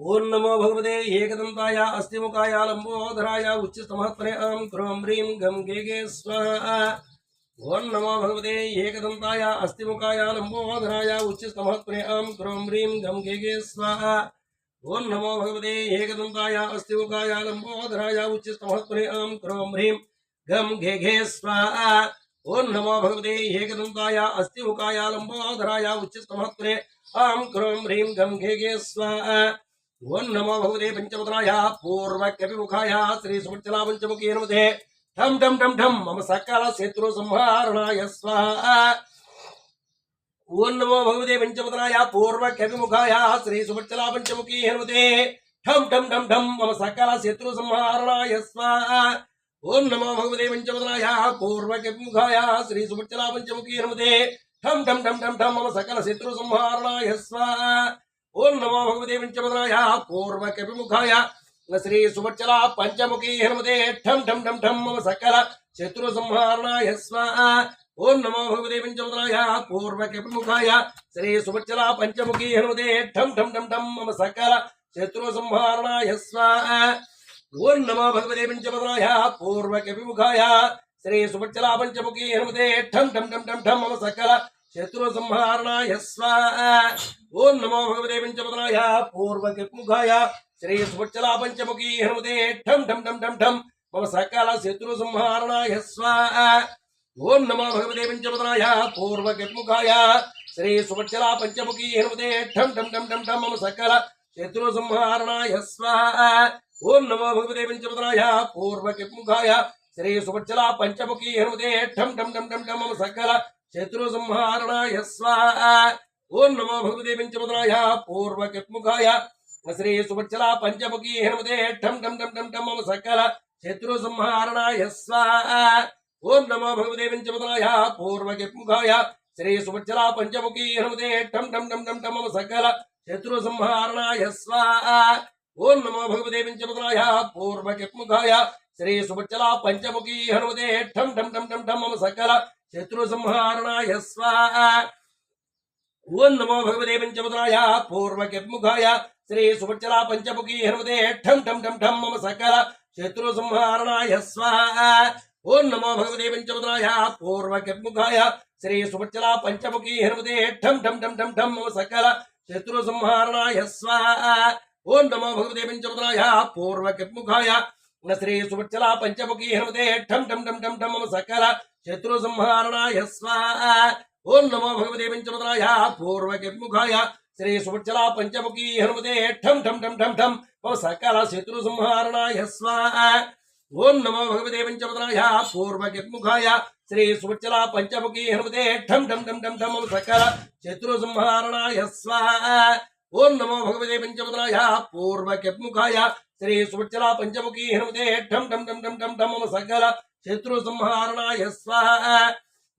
ఓం నమో భగవతే ఏకదంతాయ అస్థిముఖాయ లంబోధరాయ ఉచ్చిస్తమహత్మనే ఆం క్రోం హ్రీం గం గే స్వాహ. ఓం నమో భగవతే ఏకదంతాయ అస్థిముఖాయ లంబోధరాయ ఉచ్చిస్తమహత్మనే ఆం క్రోం హ్రీం గం గే స్వాహ. ఓం నమో భగవతే ఏకదంతాయ అస్థిముఖాయ లంబోధరాయ ఉచ్చిస్తమహత్మనే ఆం క్రోం హ్రీం గం గే స్వాహ. ఓం నమో భగవతే ఏకదంతాయ అస్థిముఖాయ లంబోధరాయ ఉచ్చిస్తమహత్మనే ఆం క్రోం హ్రీం గం గే గే స్వాహ. ఓం నమో భగవతే పంచముద్రాయ పూర్వకపిముఖాయ శ్రీ సుమర్చలా పంచముఖీ నమతే ఠం ఠం ఠం ఠం. మమ సకల శత్రు సంహారణాయ స్వాహ. ఓం నమో భగవతే పంచముద్రాయ పూర్వకపిముఖాయ శ్రీ సుమర్చలా పంచముఖీ హనుమతే ఠం ఠం ఠం ఠం. మమ సకల శత్రు సంహారణాయ స్వాహ. ఓం నమో భగవతే పంచముద్రాయ పూర్వకపిముఖాయ శ్రీ సుమర్చలా పంచముఖీ హనుమతే ఠం ఠం ఠం ఠం ఠం. మమ సకల శత్రు సంహారణాయ స్వాహ. ఓం నమో భగవతే పంచమదనాయ కూర్మకపిముఖాయ శ్రీ సుమచ్చల పంచముఖీ హనుమతే ఠం ఠం ఠం ఠం మమ సకల శత్రు సంహారణాయ స్వాహ ఓం నమో భగవతే పంచమదనాయ పూర్వకపిముఖాయ శ్రీ సుమచ్చల పంచముఖీ హనుమతే ఠం ఠం ఠం ఠం మమ సకల శత్రు సంహారణాయ స్వాహ ఓం నమో భగవతే పంచమదనాయ పూర్వకపిముఖాయ శ్రీ సుమచ్చల పంచముఖీ హనుమతే ఠం ఠం ఠం ఠం ఠం మమ సకల శత్రు సంహారణాయ స్వాహ ఓం నమో భగవతే పంచపదనాయ పూర్వకృత్ముఖాయ శ్రీ సుభచ్చలా పంచముఖీ హనుమతే. ఠం ఠం ఠం ఠం ఠం. మమ సకాల శత్రు సంహారణాయ ఓం నమో భగవతే పంచపదనాయ పూర్వకృత్ముఖాయ శ్రీ సుభచ్చలా పంచముఖీ హనుమతే. ఠం ఠం ఠం ఠం ఠం. మమ సకాల శత్రు సంహారణాయ ఓం నమో భగవతే పంచపదనాయ పూర్వకృత్ముఖాయ శ్రీ సుభచ్చలా పంచముఖీ హనుమతే. ఠం ఠం ఠం ఠం ఠం. మమ సకాల శత్రు సంహారణాయ స్వాహ ఓం నమో భగవతే పంచమదనాయ పూర్వకత్ముఖాయ శ్రీ సుభచ్చలా పంచముఖీ హనుమతే ఠం ఠం ఠం ఠం ఠం మమ సకల శత్రు సంహారణాయ స్వాహ ఓం నమో భగవతే పంచమదనాయ పూర్వకత్ముఖాయ శ్రీ సుభచ్చలా పంచముఖీ హనుమతే ఠం ఠం ఠం ఠం ఠం మమ సకల శత్రు సంహారణాయ స్వాహ ఓం నమో భగవతే పంచమదనాయ పూర్వకత్ముఖాయ శ్రీ సుభచ్చలా పంచముఖీ హనుమతే ఠం ఠం ఠం ఠం ఠం మమ సకల శత్రు సంహారణాయ స్వాహ ఓం నమో భగవదే పంచముద్రాయ పూర్వకముఖాయ శ్రీ సుభచ్చలా పంచముఖీ హనుమతే ఠం ఠం ఠం ఠం మమ సకల శత్రు సంహారణాయ స్వాహ ఓం నమో భగవదే పంచముద్రాయ పూర్వకముఖాయ శ్రీ సుభచ్చలా పంచముఖీ హనుమతే ఠం ఠం ఠం ఠం ఠం మమ సకల శత్రు సంహారణాయ స్వాహ ఓం నమో భగవదే పంచముద్రాయ పూర్వకముఖాయ శ్రీ సుభచ్చలా పంచముఖీ హనుమతే ఠం ఠం ఠం ఠం ఠం మమ సకల శత్రు సంహారణాయ స్వాహ ఓం నమో భగవతే పంచమదనాయ పూర్వకముఖాయ శ్రీ సుభచ్చలా పంచముఖీ హనుమతే ఠం ఠం ఠం ఠం ఠం మమ సకల శత్రు సంహారణాయ స్వాహ ఓం నమో భగవతే పంచమదనాయ పూర్వకముఖాయ శ్రీ సుభచ్చలా పంచముఖీ హనుమతే ఠం ఠం ఠం ఠం ఠం మమ సకల శత్రు సంహారణాయ స్వాహ ఓం నమో భగవతే పంచమదనాయ పూర్వకముఖాయ శ్రీ సుభచ్చలా పంచముఖీ హనుమతే ఠం ఠం ఠం ఠం ఠం ఠం మమ సకల శత్రు సంహారణాయ స్వాహ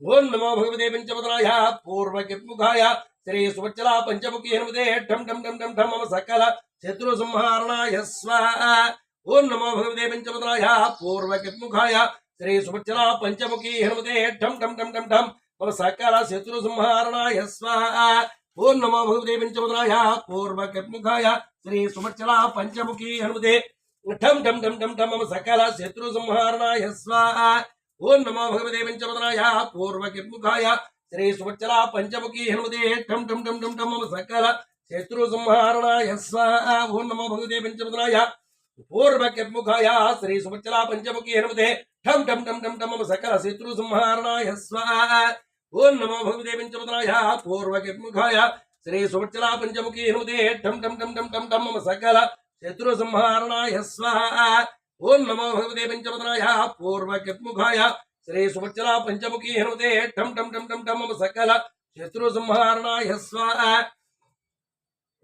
ఓం నమో భగవతే పంచమదనాయ పూర్వకిముఖాయ శ్రీ సువచ్చలా పంచముఖి హనుమతే ఠం ఠం ఠం ఠం ఠం మమ సకల శత్రు సంహారణాయ స్వాహ ఓం నమో భగవతే పంచమదనాయ పూర్వకిముఖాయ శ్రీ సువచ్చలా పంచముఖి హనుమతే ఠం ఠం ఠం ఠం ఠం మమ సకల శత్రు సంహారణాయ స్వాహ ఓం నమో భగవతే పంచమదనాయ పూర్వకిముఖాయ శ్రీ సువచ్చలా పంచముఖి హనుమదే ఠం ఠం ఠం ఠం ఠం మమ సకల శత్రు సంహారణాయ స్వాహ ఓం నమో భగవదే పంచమదనాయ పూర్వకిముఖాయ శ్రీ సువచ్చలా పంచముఖి హనుమదే ఠం ఠం ఠం ఠం ఠం మమ సకల శత్రు సంహారణాయ స్వాహ ఓం నమో భగవదే పంచమదనాయ పూర్వకిముఖాయ శ్రీ సువచ్చలా పంచముఖి హనుమదే ఠం ఠం ఠం ఠం ఠం మమ సకల శత్రు సంహారణాయ స్వాహ ఓం నమో భగవదే పంచమదనాయ పూర్వకిముఖాయ శ్రీ సువచ్చలా పంచముఖి హనుమతే ఠం ఠం ఠం ఠం ఠం ఠం మమ సకల శత్రు సంహారణాయ స్వాహ ఓం నమో భగవతే పంచవదనాయ పూర్వకముఖాయ శ్రీ సుమచ్చలా పంచముఖి హనుమతే ఠం ఠం ఠం ఠం ఠం మమ సకల శత్రు సంహారణాయ స్వాహ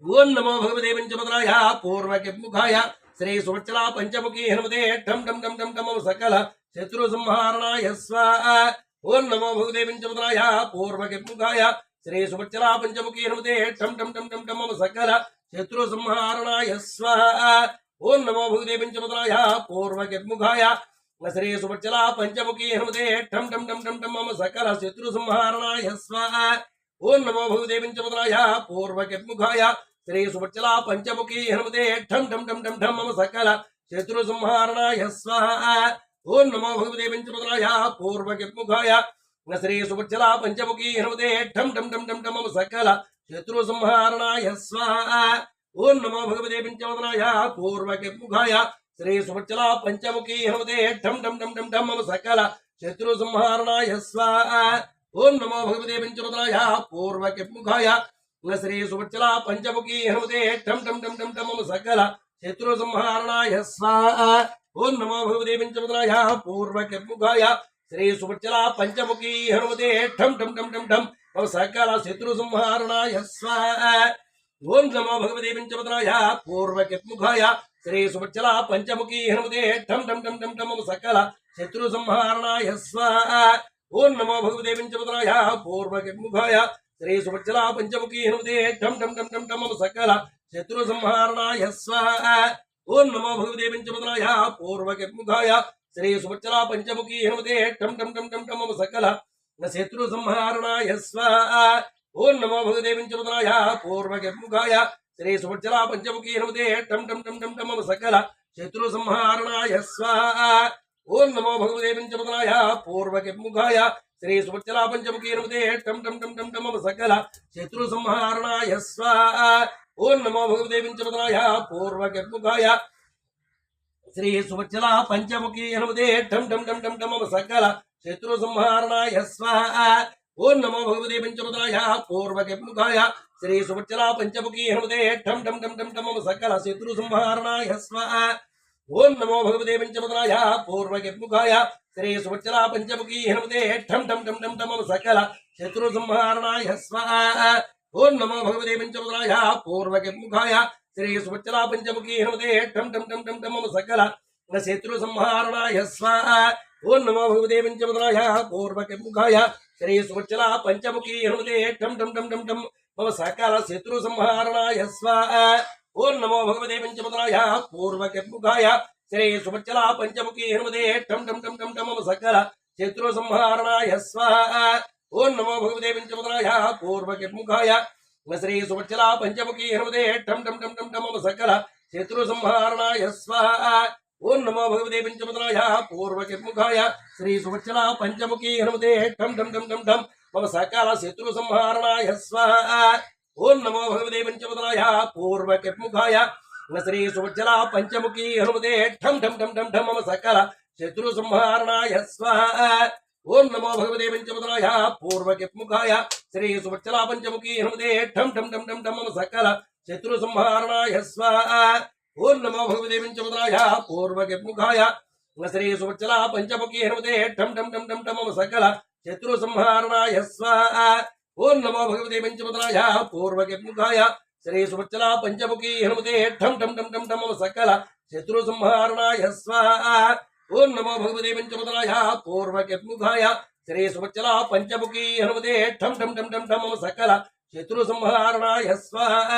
ఓం నమో భగవతే పంచవదనాయ పూర్వకముఖాయ శ్రీ సుమచ్చలా పంచముఖి హనుమతే ఠం ఠం ఠం ఠం ఠం మమ సకల శత్రు సంహారణాయ స్వాహ ఓం నమో భగవతే పంచవదనాయ పూర్వకముఖాయ శ్రీ సుమచ్చలా పంచముఖీ హృదే ఠం ఠం ఠం ఠం ఠం మమ సకల శత్రు సంహారణాయ స్వ ఓం నమో భగవతే పంచమదనాయ పూర్వగద్ముఖాయ శ్రీ సుభచ్చలా పంచముఖీ హృదే ఠం ఠం ఠం ఠం ఠం మమ సకల శత్రు సంహారణాయ స్వ ఓం నమో భగవతే పంచమదనాయ పూర్వగద్ముఖాయ శ్రీ సువచ్చలా పంచముఖీ హృదే ఠం ఠం ఠం ఠం ఠం మమ సకల శత్రు సంహారణాయ స్వ ఓం నమో భగవతే పంచముద్రాయ పూర్వగద్ముఖాయ శ్రీ సువచ్చలా పంచముఖి హనుమతే ఠం ఠం ఠం ఠం ఠం సకల శత్రు సంహారణాయ స్వాహ. ఓం నమో భగవతే పంచవదనాయ పంచముద్రాయ పూర్వకిముఖాయ శ్రీ సుభచ్చల పంచముఖీ హనుమతే ఠం ఠం ఠం ఠం ఠం సకల శత్రు సంహారణాయ స్వాహ. ఓం నమో భగవతే పంచవదనాయ పంచముద్రాయ పూర్వకిముఖాయ శ్రీ సుభచ్చల పంచముఖీ హనుమతే ఠం ఠం ఠం ఠం ఠం సకల శత్రు సంహారణాయ స్వాహ. ఓం నమో భగవతే పంచవదనాయ పంచముద్రాయ పూర్వకిముఖాయ శ్రీ సువచ్చలా పంచముఖి హనుమతే ఠం ఠం ఠం ఠం ఠం. మమ సకల శత్రు సంహారణాయ స్వాహ. ఓం నమో భగవతే పంచముద్రాయ పూర్వకిత్ముఖాయ శ్రీ సువచ్చలా పంచముఖి హనుమతే ఠం ఠం ఠం ఠం ఠం. మమ సకల శత్రు సంహారణాయ స్వాహ. ఓం నమో భగవతే పంచముద్రాయ పూర్వకిత్ముఖాయ శ్రీ సువచ్చలా పంచముఖి హనుమతే ఠం ఠం ఠం ఠం ఠం. మమ సకల శత్రు సంహారణాయ స్వాహ. ఓం నమో భగవతే పంచముద్రాయ పూర్వకిత్ముఖాయ శ్రీ సువచ్చలా పంచముఖి హనుమతే ఠం ఠం ఠం ఠం ఠం సకల శత్రు సంహారణాయ స్వ ఓం నమో భగవతే చరుదనాయ పూర్వకిముఖాయ శ్రీ సువచ్చలా పంచముఖి హనుమతే ఠం ఠం ఠం ఠం ఠం సకల శత్రు సంహారణాయ స్వ ఓం నమో భగవతే చరుదనాయ పూర్వకిముఖాయ శ్రీ సువచ్చలా పంచముఖి హనుమతే ఠం ఠం ఠం ఠం ఠం సకల శత్రు సంహారణాయ స్వ ఓం నమో భగవతే చరుదనాయ పూర్వకిముఖాయ శ్రీ సువచ్చల పంచముఖి హనుమదే ఠం ఠం ఠం ఠం ఠం సకల శత్రు సంహారణాయ స్వాహ. ఓం నమో భగవతే పంచముద్రాయ పూర్వకముఖాయ. శ్రీ సువచ్చల పంచముఖి హనుమదే ఠం ఠం ఠం ఠం ఠం సకల శత్రు సంహారణాయ స్వాహ. ఓం నమో భగవతే పంచముద్రాయ పూర్వకముఖాయ. శ్రీ సువచ్చల పంచముఖి హనుమదే ఠం ఠం ఠం ఠం ఠం సకల శత్రు సంహారణాయ స్వాహ. ఓం నమో భగవతే పంచముద్రాయ పూర్వకిముఖాయ శ్రీ సువచ్చలా పంచముఖీ హనుమతే టం టం టం టం టం సకల శత్రు సంహారణాయ స్వాహ ఓం నమో భగవతే పంచముద్రాయ పూర్వకిముఖాయ శ్రీ సువచ్చలా పంచముఖీ హనుమతే టం టం టం టం టం మమ సకల శత్రు సంహారణాయ స్వాహ ఓం నమో భగవతే పంచముద్రాయ పూర్వకిముఖాయ శ్రీ సువచ్చలా పంచముఖీ హనుమతే టం టం టం టం టం మమ సకల శత్రు సంహారణాయ స్వాహ ఓం నమో భగవతే పంచముద్రాయ పూర్వకిముఖాయ శ్రీ సువచ్చలా పంచముఖీ హనుమతే ఠం ఠం ఠం ఠం ఠం సకల శత్రు సంహారణాయ స్వాహ ఓం నమో భగవతే పంచముద్రాయ పూర్వకిముఖాయ శ్రీ సువచ్చలా పంచముఖీ హనుమతే ఠం ఠం ఠం ఠం ఠం మమ సకల శత్రు సంహారణాయ స్వాహ ఓం నమో భగవతే పంచముద్రాయ పూర్వకిముఖాయ శ్రీ సువచ్చలా పంచముఖీ హనుమతే ఠం ఠం ఠం ఠం ఠం మమ సకల శత్రు సంహారణాయ స్వాహ ఓం నమో భగవతే పంచముద్రాయ పూర్వకిముఖాయ శ్రీ సువచ్చలా పంచముఖీ హనుమతే ఠం ఠం ఠం ఠం ఠం సకల శత్రు సంహారణాయ స్వాహ ఓం నమో భగవతే పంచముద్రాయ పూర్వకిముఖాయ శ్రీ సువచ్చలా పంచముఖీ హనుమతే ఠం ఠం ఠం ఠం ఠం సకల శత్రు సంహారణాయ స్వాహ ఓం నమో భగవతే పంచముద్రాయ పూర్వకిముఖాయ శ్రీ సువచ్చలా పంచముఖీ హనుమతే ఠం ఠం ఠం ఠం ఠం సకల శత్రు సంహారణాయ స్వాహ ఓం నమో భగవతే పంచముద్రాయ పూర్వకిముఖాయ శ్రీ సువచ్చల పంచముఖీ హనుమతే ఠం ఠం ఠం ఠం ఠం సకల శత్రు సంహారణాయ స్వాహ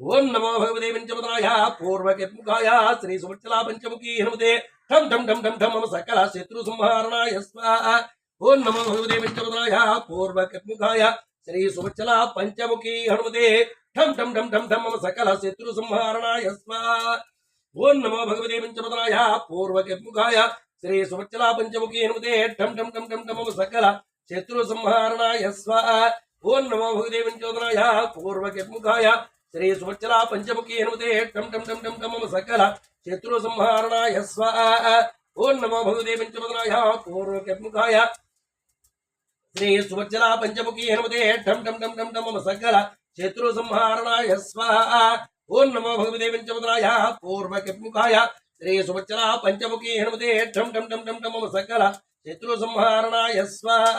ఓం నమో భగవతే పంచముద్రాయ పూర్వకిముఖాయ శ్రీ సువచ్చల పంచముఖీ హనుమతే ఠం ఠం ఠం ఠం ఠం సకల శత్రు సంహారణాయ స్వాహ ఓం నమో భగవతే పంచముద్రాయ పూర్వకిముఖాయ శ్రీ సువచ్చల పంచముఖీ హనుమతే ఠం ఠం ఠం ఠం ఠం సకల శత్రు సంహారణాయ స్వాహ ఓం నమో భగవతే పంచపదనాయ పూర్వకిముఖాయ శ్రీ సువచ్చలా పంచముఖి హనుమతే ఠం ఠం ఠం ఠం ఠం సకల శత్రు సంహారణాయ స్వాహ. ఓం నమో భగవతే పంచోదనాయ పూర్వకిముఖాయ శ్రీ సువచ్చలా పంచముఖి హనుమతే ఠం ఠం ఠం ఠం ఠం సకల శత్రు సంహారణాయ స్వాహ. ఓం నమో భగవతే పంచపదనాయ పూర్వకిముఖాయ శ్రీ సువచ్చలా పంచముఖి హనుమతే ఠం ఠం ఠం ఠం ఠం సకల శత్రు సంహారణాయ స్వాహ. ఓం నమో భగవతే పంచముద్రాయ పూర్వకిముఖాయ శ్రీ సువచ్చల పంచముఖీ హనుమతే ఠం ఠం ఠం ఠం ఠం సకల శత్రు సంహారణాయ స్వాహ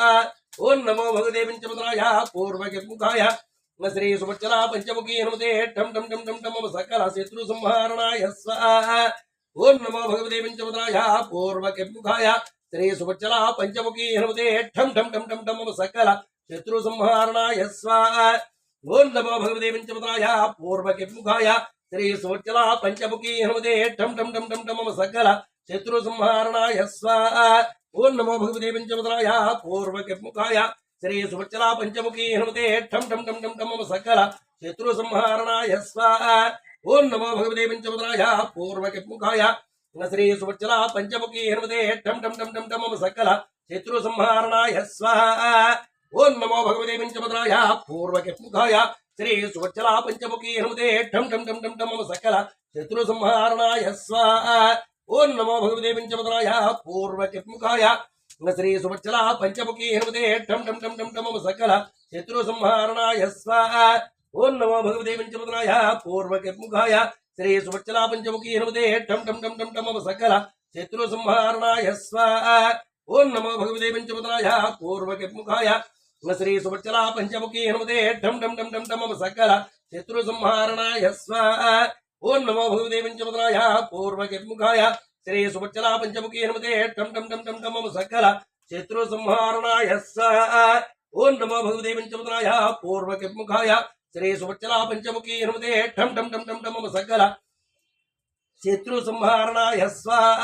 ఓం నమో భగవతే పంచముద్రాయ పూర్వకిముఖాయ శ్రీ సువచ్చల పంచముఖీ హనుమతే ఠం ఠం ఠం ఠం ఠం సకల శత్రు సంహారణాయ స్వాహ ఓం నమో భగవతే పంచముద్రాయ పూర్వకిముఖాయ శ్రీ సువచ్చల పంచముఖీ హనుమతే ఠం ఠం ఠం ఠం ఠం సకల శత్రు సంహారణాయ స్వాహ ఓం నమో భగవతే పంచముద్రాయ పూర్వకిముఖాయ శ్రీ సోచల పంచముఖీ హనుమదే ఠం ఠం ఠం ఠం ఠం మమ సకల శత్రు సంహారణాయ స్వాహ ఓం నమో భగవతే పంచముద్రాయ పూర్వకిముఖాయ శ్రీ సువచ్చలా పంచముఖీ హనుమతే ఠం ఠం ఠం ఠం ఠం మమ సకల శత్రు సంహారణాయ స్వాహ ఓం నమో భగవతే పంచముద్రాయ పూర్వకిముఖాయ శ్రీ సువచ్చల పంచముఖీ హనుమతే ఠం ఠం ఠం ఠం ఠం మమ సకల శత్రు సంహారణాయ స్వాహ ఓం నమో భగవతే పంచముద్రాయ పూర్వకిముఖాయ శ్రీ సువచ్చలా పంచముఖీ హనుమతే ఠం ఠం ఠం ఠం ఠం మమ సకల శత్రు సంహారణాయ స్వాహ ఓం నమో భగవతే పంచముద్రాయ పూర్వకిముఖాయ శ్రీ సువచ్చలా పంచముఖీ హనుమతే ఠం ఠం ఠం ఠం ఠం మమ సకల శత్రు సంహారణాయ స్వాహ ఓం నమో భగవతే పంచముద్రాయ పూర్వకిముఖాయ శ్రీ సువచ్చలా పంచముఖీ హనుమతే ఠం ఠం ఠం ఠం ఠం మమ సకల శత్రు సంహారణాయ స్వాహ ఓం నమో భగవతే పంచముద్రాయ పూర్వకిముఖాయ శ్రీ సువచ్చల పంచముఖీ హనుమతే ఢం ఢం ఢం ఢం ఢమ సకల శత్రు సంహారణాయ స్వాహ ఓం నమో భగవతే పంచముద్రాయ పూర్వకిముఖాయ శ్రీ సువచ్చల పంచముఖీ హనుమతే ఢం ఢం ఢం ఢం ఢమ సకల శత్రు సంహారణాయ స్వాహ ఓం నమో భగవతే పంచముద్రాయ పూర్వకిముఖాయ శ్రీ సువచ్చల పంచముఖీ హనుమతే ఢం ఢం ఢం ఢం ఢమ సకల శత్రు సంహారణాయ స్వాహ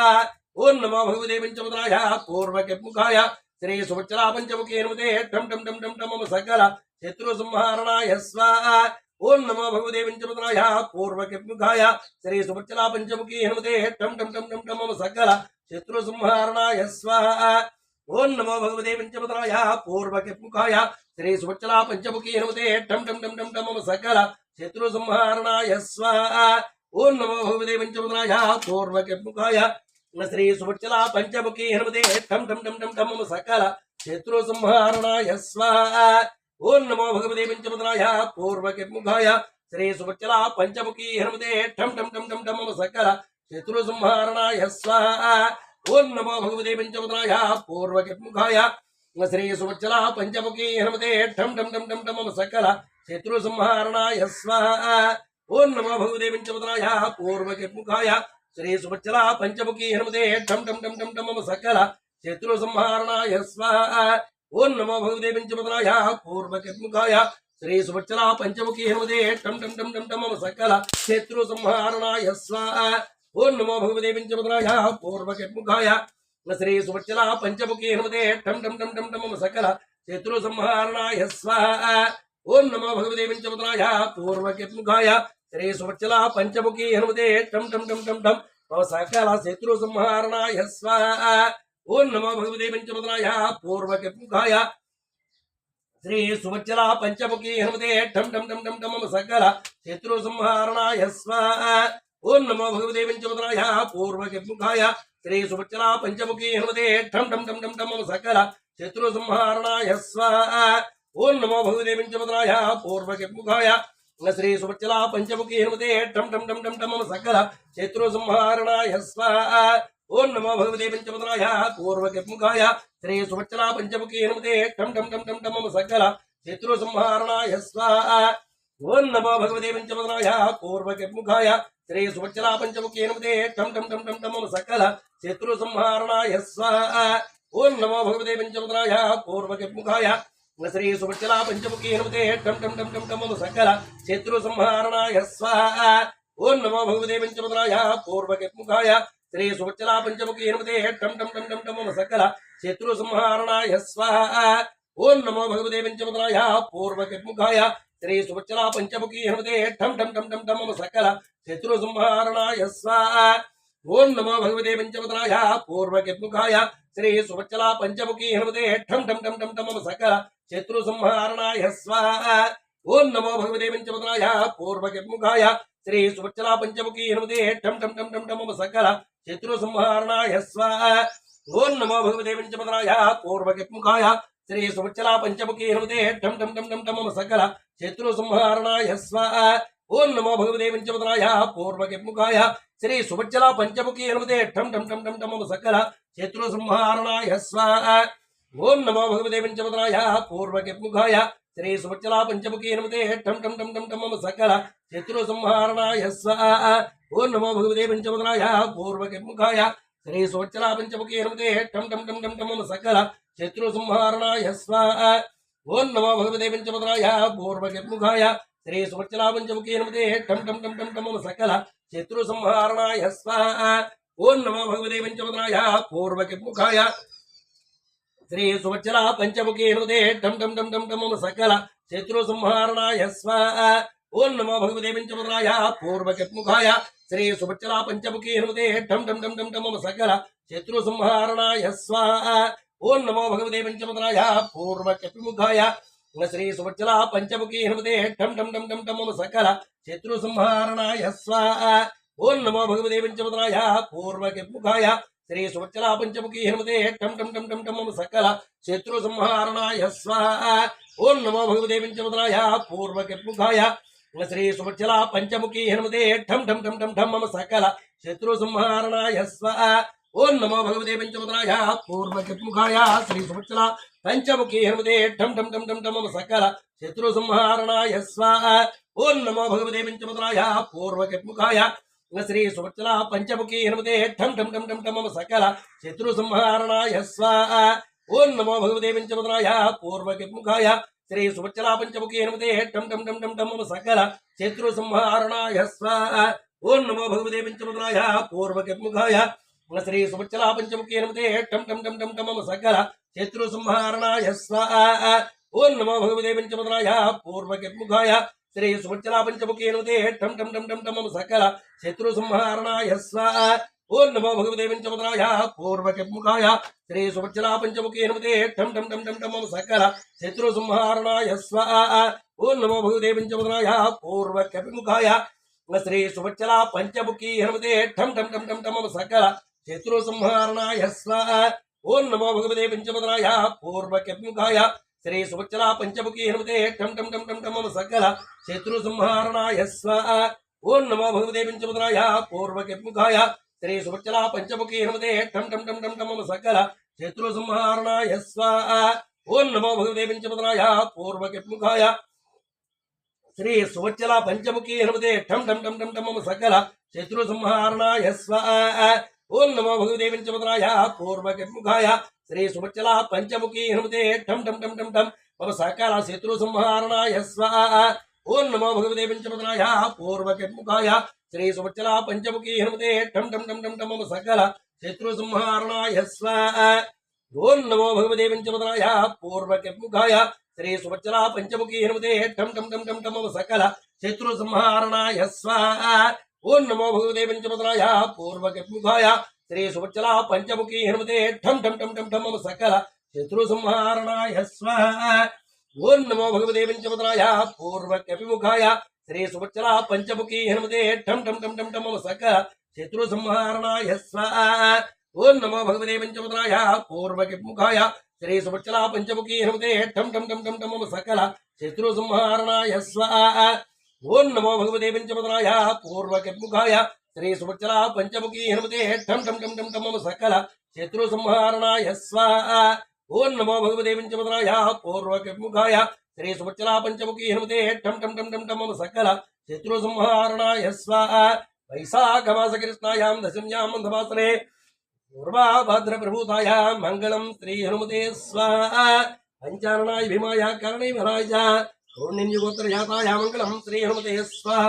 ఓం నమో భగవతే పంచముద్రాయ పూర్వకిముఖాయ శ్రీ సువచ్చల పంచముఖి హనుమతే ఠం ఠం ఠం ఠం ఠం సకల శత్రు సంహారణాయ స్వాహ ఓం నమో భగవదే పంచముద్రాయ పూర్వకిముఖాయ శ్రీ సువచ్చల పంచముఖీ హనుమతే ఠం ఠం ఠం ఠం ఠం సకల శత్రు సంహారణాయ స్వాహ ఓం నమో భగవదే పంచముద్రాయ పూర్వకిముఖాయ శ్రీ సువచ్చల పంచముఖీ హనుమతే ఠం ఠం ఠం ఠం ఠం సకల శత్రు సంహారణాయ స్వాహ ఓం నమో భగవదే పంచముద్రాయ పూర్వకిముఖాయ శ్రీ సువచ్చల పంచముఖి హనుమతే ఠం ఠం ఠం ఠం ఠం సకల శత్రు సంహారణాయ స్వాహ ఓం నమో భగవతే పంచముద్రాయ పూర్వకిముఖాయ శ్రీ సువచ్చల పంచముఖి హనుమతే ఠం ఠం ఠం ఠం ఠం సకల శత్రు సంహారణాయ స్వాహ ఓం నమో భగవతే పంచముద్రాయ పూర్వకిముఖాయ శ్రీ సువచ్చల పంచముఖి హనుమతే ఠం ఠం ఠం ఠం ఠం సకల శత్రు సంహారణాయ స్వాహ ఓం నమో భగవతే పంచముద్రాయ పూర్వకిముఖాయ శ్రీ సుభచ్చల పంచముఖి హనుమతే ఠం ఠం ఠం ఠం ఠం సకల శత్రు సంహారణాయ స్వాహ. ఓం నమో భగవతే పంచముద్రాయ పూర్వకర్ముఖాయ శ్రీ సుభచ్చల పంచముఖి హనుమతే ఠం ఠం ఠం ఠం ఠం సకల శత్రు సంహారణాయ స్వాహ. ఓం నమో భగవతే పంచముద్రాయ పూర్వకర్ముఖాయ శ్రీ సుభచ్చల పంచముఖి హనుమతే ఠం ఠం ఠం ఠం ఠం సకల శత్రు సంహారణాయ స్వాహ. ఓం నమో భగవతే పంచముద్రాయ పూర్వకర్ముఖాయ శ్రీ సువచ్చల పంచముఖి హనుమతే టం టం టం టం టం మమ సకల శత్రు సంహారణాయ స్వాహ ఓం నమో భగవతే పంచముద్రాయ పూర్వకిముఖాయ శ్రీ సువచ్చల పంచముఖి హనుమతే టం టం టం టం టం మమ సకల శత్రు సంహారణాయ స్వాహ ఓం నమో భగవతే పంచముద్రాయ పూర్వకిముఖాయ శ్రీ సువచ్చల పంచముఖి హనుమతే టం టం టం టం టం మమ సకల శత్రు సంహారణాయ స్వాహ ఓం నమో భగవతే పంచముద్రాయ పూర్వకిముఖాయ శ్రీ సువచ్చల పంచముఖి హనుమతే టం టం టం టం టం మమ సకల శత్రు సంహారణాయ స్వాహ. ఓం నమో భగవతే పంచముద్రాయ పూర్వకముఖాయ శ్రీ సువచ్చల పంచముఖి హనుమతే టం టం టం టం టం మమ సకల శత్రు సంహారణాయ స్వాహ. ఓం నమో భగవతే పంచముద్రాయ పూర్వకముఖాయ శ్రీ సువచ్చల పంచముఖి హనుమతే టం టం టం టం టం మమ సకల శత్రు సంహారణాయ స్వాహ. ఓం నమో భగవతే పంచముద్రాయ పూర్వకముఖాయ శ్రీ సువచ్చల పంచముఖీ హనుమతే. టం టం టం టం టం సకల శత్రు సంహారణాయ స్వాహ. ఓం నమో భగవతే పంచముద్రాయ పూర్వకముఖాయ శ్రీ సువచ్చల పంచముఖీ హనుమతే. టం టం టం టం టం సకల శత్రు సంహారణాయ స్వాహ. ఓం నమో భగవతే పంచముద్రాయ పూర్వకముఖాయ శ్రీ సువచ్చల పంచముఖీ హనుమతే. టం టం టం టం టం సకల శత్రు సంహారణాయ స్వాహ. ఓం నమో భగవతే పంచముద్రాయ పూర్వకిముఖాయ శ్రీ సువచ్చలా పంచముఖీ హనుమతే ఠం ఠం ఠం ఠం ఠం మమ సకల శత్రు సంహారణాయ స్వాహ. ఓం నమో భగవతే పంచముద్రాయ పూర్వకిముఖాయ శ్రీ సువచ్చలా పంచముఖీ హనుమతే ఠం ఠం ఠం ఠం ఠం మమ సకల శత్రు సంహారణాయ స్వాహ. ఓం నమో భగవతే పంచముద్రాయ పూర్వకిముఖాయ శ్రీ సువచ్చలా పంచముఖీ హనుమతే ఠం ఠం ఠం ఠం ఠం మమ సకల శత్రు సంహారణాయ స్వాహ. ఓం నమో భగవదే పంచముద్రాయ పూర్వకిముఖాయ శ్రీ సువచ్చల పంచముఖి అనుమతే ఠం ఠం ఠం ఠం ఠం సకల శత్రు సంహారణాయ స్వాహ ఓం నమో భగవదే పంచముద్రాయ పూర్వకిముఖాయ శ్రీ సువచ్చల పంచముఖి అనుమతే ఠం ఠం ఠం ఠం ఠం సకల శత్రు సంహారణాయ స్వాహ ఓం నమో భగవదే పంచముద్రాయ పూర్వకిముఖాయ శ్రీ సువచ్చల పంచముఖి అనుమతే ఠం ఠం ఠం ఠం ఠం సకల శత్రు సంహారణాయ స్వాహ ఓం నమో భగవదే పంచముద్రాయ పూర్వకిముఖాయ శ్రీ సువచ్చల టం టం టం టం ఠం సకల శత్రు సంహారణాయ స్వాహ. ఓం నమో భగవతే పంచముద్రాయ పూర్వకిముఖాయ శ్రీ సువచ్చల పంచముఖి హృదే టం టం టం ఠం ఠం సకల శత్రు సంహారణాయ స్వాహ. ఓం నమో భగవతే పంచముద్రాయ పూర్వకత్ముఖాయ శ్రీ సుభచ్చలా పంచముఖీ హనుమతే ఠం ఠం ఠం ఠం ఠం సకల శత్రు సంహారణాయ స్వాహ. ఓం నమో భగవతే పంచముద్రాయ పూర్వకపిముఖాయ శ్రీ సుభచ్చలా పంచముఖీ హనుమతే ఠం ఠం ఠం ఠం ఠం సకల శత్రు సంహారణాయ స్వాహ ఓం నమో భగవతే పంచముద్రాయ పూర్వకపిముఖాయ శ్రీ సుభచ్చలా పంచముఖీ హనుమతే ఠం ఠం ఠం ఠం ఠం సకల శత్రు సంహారణాయ స్వాహ ఓం నమో భగవతే పంచముద్రాయ పూర్వకపిముఖాయ శ్రీ సుభచ్చలా పంచముఖీ హనుమతే ఠం ఠం ఠం ఠం ఠం మమ సకల శత్రు సంహారణాయ స్వాహ ఓం నమో భగవతే పంచముద్రాయ పూర్వకత్ముఖాయ శ్రీ సుభచ్చల పంచముఖీ హనుమతే ఠం ఠం ఠం ఠం ఠమ సకల శత్రు సంహారణాయ స్వాహ ఓం నమో భగవతే పంచముద్రాయ పూర్వకత్ముఖాయ శ్రీ సుభచ్చల పంచముఖీ హనుమతే ఠం ఠం ఠం ఠం ఠమ సకల శత్రు సంహారణాయ స్వాహ ఓం నమో భగవతే పంచముద్రాయ పూర్వకత్ముఖాయ శ్రీ సుభచ్చల పంచముఖీ హనుమతే ఠం ఠం ఠం ఠం ఠమ సకల శత్రు సంహారణాయ స్వాహ ఓం నమో భగవతే పంచముద్రాయ పూర్వకత్ముఖాయ శ్రీ సుమచ్చలా పంచముఖీ హనుమతే టం టం టం టం టమ సకల శత్రు సంహారణాయ ఓం నమో భగవతే పంచముద్రాయ పూర్వకిర్ముఖాయ శ్రీ సుమచ్చలా పంచముఖీ హనుమతే టం టం టం టం టమ సకల శత్రు సంహారణాయ ఓం నమో భగవతే పంచముద్రాయ పూర్వకిర్ముఖాయ శ్రీ సుమచ్చలా పంచముఖీ హనుమతే టం టం టం టం టమ సకల శత్రు సంహారణాయ ఓం నమో భగవతే పంచముద్రాయ పూర్వకపిముఖాయ శ్రీ సుభచ్చలా పంచముఖీ హనుమతే ఠం ఠం ఠం ఠం ఠం సకల శత్రు సంహారణాయ స్వాహ ఓం నమో భగవతే పంచముద్రాయ పూర్వకముఖాయ శ్రీ సుభచ్చలా పంచముఖీ హనుమతే టం టం టం టం ఠం సకల శత్రు సంహారణాయ స్వాహ ఓం నమో భగవతే పంచముద్రాయ పూర్వకముఖాయ శ్రీ సుభచ్చలా పంచముఖీ హనుమతే టం టం టం టం ఠం సకల శత్రు సంహారణాయ స్వాహ ఓం నమో భగవతే పంచముద్రాయ పూర్వకముఖాయ శ్రీ సువచ్చల పంచముఖీ హనుమతే టం టం టం టం ఠం సకల శత్రు సంహారణాయ స్వాహ ఓం నమో భగవదేవి పంచముద్రాయ పూర్వకముఖాయ శ్రీ సువచ్చల పంచముఖీ హనుమతే ఠం ఠం ఠం ఠం ఠం. మమ సకాల శత్రు సంహారణాయ స్వాహ. ఓం నమో భగవదేవి పంచముద్రాయ పూర్వకముఖాయ శ్రీ సువచ్చల పంచముఖీ హనుమతే ఠం ఠం ఠం ఠం ఠం. మమ సకాల శత్రు సంహారణాయ స్వాహ. ఓం నమో భగవదేవి పంచముద్రాయ పూర్వకముఖాయ శ్రీ సువచ్చలా పంచముఖీ హనుమతే ఠం ఠం ఠం ఠం ఠం. మమ సకల శత్రు సంహారణాయ స్వాహ. ఓం నమో భగవతే పంచపదనాయ పూర్వకముఖాయ శ్రీ సువచ్చల పంచముఖీ హనుమతే ఠం ఠం ఠం ఠం ఠం మమ సకల శత్రు సంహారణాయ స్వ ఓం నమో భగవతే పంచపదనాయ పూర్వకపిముఖాయ శ్రీ సువచ్చల పంచముఖీ హనుమతే ఠం ఠం ఠం ఠం ఠం మమ సకల శత్రు సంహారణాయ స్వ ఓం నమో భగవతే పంచపదనాయ పూర్వకముఖాయ శ్రీ సువచ్చల పంచముఖీ హనుమతే ఠం ఠం ఠం ఠం ఠం మమ సకల శత్రు సంహారణాయ స్వ ఓం నమో భగవతే పంచపదనాయ పూర్వకర్ముఖాయ శ్రీ సుభచ్చలా పంచముఖీ హనుమతే ఠం ఠం ఠం ఠం ఠం సకల శత్రు సంహారణాయ స్వాహ ఓం నమో భగవతే పంచపదనాయ పూర్వకర్ముఖాయ శ్రీ సుభచ్చలా పంచముఖీ హనుమతే ఠం ఠం ఠం ఠం ఠం సకల శత్రు సంహారణాయ స్వాహ వైశాఖమాస కృష్ణాయాం దశమ్యాం మందవాసనే పూర్వాభద్రప్రభూతాయ మంగళం శ్రీ హనుమతే స్వాహ పంచారణాయ భీమాయ కరణై మహారాజ కౌండిన్యగోత్ర శ్రీ హనుమతే స్వాహ.